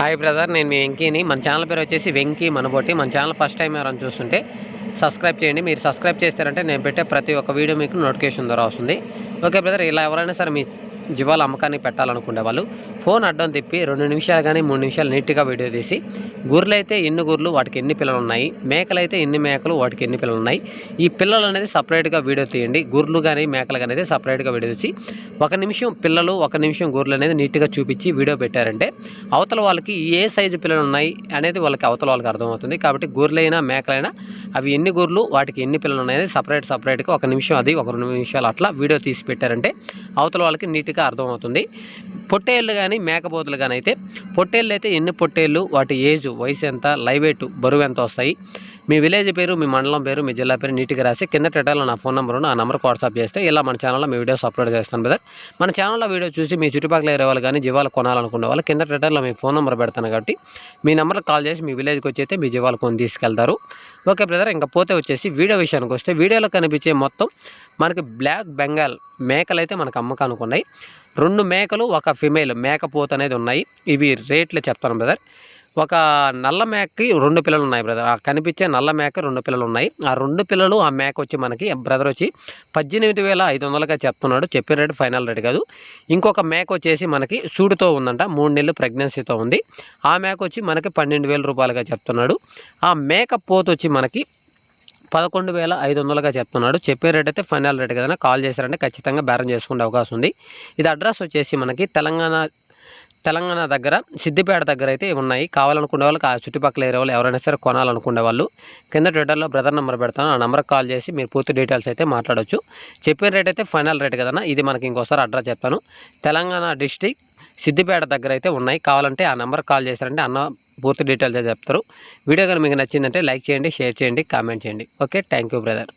Hi brother నేను మీ వెంకీని. మన channel పేరు వచ్చేసి వెంకీ మనబోటి. మన ఛానల్ ఫస్ట్ టైం ఎవరైనా చూస్తుంటే సబ్స్క్రైబ్ చేయండి. మీరు సబ్స్క్రైబ్ చేస్తారంటే నేను పెట్టే ప్రతి ఒక్క వీడియో మీకు నోటిఫికేషన్ ద్వారా వస్తుంది. ఓకే బ్రదర్ ఇలా ఎవరైనా సరే మీ జీవాల అమ్మకాన్ని పెట్టాలనుకునే వాళ్ళు ఫోన్ అడ్డం తిప్పి రెండు నిమిషాలు కానీ మూడు నిమిషాలు నీట్గా వీడియో తీసి గుర్రెలు అయితే ఎన్ని గుర్రెలు వాటికి ఎన్ని పిల్లలు ఉన్నాయి మేకలు అయితే ఎన్ని మేకలు వాటికి ఎన్ని పిల్లలు ఉన్నాయి ఈ పిల్లలు అనేది సపరేట్గా వీడియో తీయండి గుర్రెలు కానీ మేకలు కానీ సపరేట్గా వీడియో తీసి ఒక నిమిషం పిల్లలు ఒక నిమిషం గుర్రెలు అనేది నీట్గా చూపించి వీడియో పెట్టారంటే అవతల వాళ్ళకి ఏ సైజు పిల్లలు ఉన్నాయి అనేది వాళ్ళకి అవతల వాళ్ళకి అర్థమవుతుంది. కాబట్టి గుర్రెలైనా మేకలైనా అవి ఎన్ని గొర్రెలు వాటికి ఎన్ని పిల్లలు ఉన్నాయి సపరేట్ సపరేట్గా ఒక నిమిషం అది ఒక రెండు నిమిషాలు అట్లా వీడియో తీసి పెట్టారంటే అవతల వాళ్ళకి నీట్గా అర్థమవుతుంది. పొట్టేళ్ళు కానీ మేకపోతులు కానీ అయితే పొట్టేళ్ళు అయితే ఎన్ని పొట్టేళ్ళు వాటి ఏజ్ వయసు ఎంత లైవ్ వెయిట్ బరువు ఎంత వస్తాయి? మీ విలేజ్ పేరు మీ మండలం పేరు మీ జిల్లా పేరు నీట్గా రాసి కింద టెటల్లో నా ఫోన్ నెంబర్ ఆ నెంబర్కి వాట్సాప్ చేస్తే ఇలా మన ఛానల్లో మీ వీడియోస్ అప్లోడ్ చేస్తాను బ్రదర్. మన ఛానల్లో వీడియో చూసి మీ చుట్టుపక్కల ఏరే వాళ్ళు కానీ జీవాలు కొనాలనుకునే వాళ్ళు కింద టెటల్లో మీ ఫోన్ నెంబర్ పెడతాను కాబట్టి మీ నెంబర్కి కాల్ చేసి మీ విలేజ్కి వచ్చి అయితే మీ జీవాలు కొని తీసుకెళ్తారు. Okay brother. ఇంకా పోతే వచ్చేసి వీడియో విషయానికి వస్తే వీడియోలో కనిపించే మొత్తం మనకి బ్లాక్ బెంగాల్ మేకలు అయితే మనకు అమ్మకానికి ఉన్నాయి. రెండు మేకలు ఒక ఫిమేల్ మేకపోత అనేది ఉన్నాయి. ఇవి రేట్లు చెప్తాను బ్రదర్ ఒక నల్ల మేకకి రెండు పిల్లలు ఉన్నాయి బ్రదర్ ఆ కనిపించే నల్ల మేక రెండు పిల్లలు ఉన్నాయి. ఆ రెండు పిల్లలు ఆ మేక వచ్చి మనకి బ్రదర్ వచ్చి పద్దెనిమిది వేల ఐదు వందలుగా చెప్తున్నాడు. చెప్పిన రేటు ఫైనల్ రేటు కాదు. ఇంకొక మేక వచ్చేసి మనకి సూడుతో ఉందంట. మూడు నెలలు ప్రెగ్నెన్సీతో ఉంది. ఆ మేక వచ్చి మనకి పన్నెండు వేల రూపాయలుగా చెప్తున్నాడు. ఆ మేక పోత వచ్చి మనకి పదకొండు వేల ఐదు వందలుగా చెప్తున్నాడు. చెప్పే రేట్ అయితే ఫైనల్ రేట్ కదా కాల్ చేశారంటే ఖచ్చితంగా బేరం చేసుకునే అవకాశం ఉంది. ఇది అడ్రస్ వచ్చేసి మనకి తెలంగాణ తెలంగాణ దగ్గర సిద్దిపేట దగ్గర అయితే ఉన్నాయి. కావాలనుకునే వాళ్ళకి ఆ చుట్టుపక్కల ఏరియా వాళ్ళు ఎవరైనా సరే కొనాలనుకునే వాళ్ళు కింద ట్విట్టర్లో బ్రదర్ నెంబర్ పెడతాను. ఆ నెంబర్కి కాల్ చేసి మీరు పూర్తి డీటెయిల్స్ అయితే మాట్లాడవచ్చు చెప్పిన రేట్ అయితే ఫైనల్ రేట్ కదన్నా ఇది మనకి ఇంకోసారి అడ్రస్ చెప్తాను. తెలంగాణ డిస్టిక్ సిద్దిపేట దగ్గర అయితే ఉన్నాయి. కావాలంటే ఆ నెంబర్ కాల్ చేశారంటే అన్న పూర్తి డీటెయిల్స్ చెప్తారు. వీడియో కనుక మీకు నచ్చిందంటే లైక్ చేయండి షేర్ చేయండి కామెంట్ చేయండి. Okay thank you brother.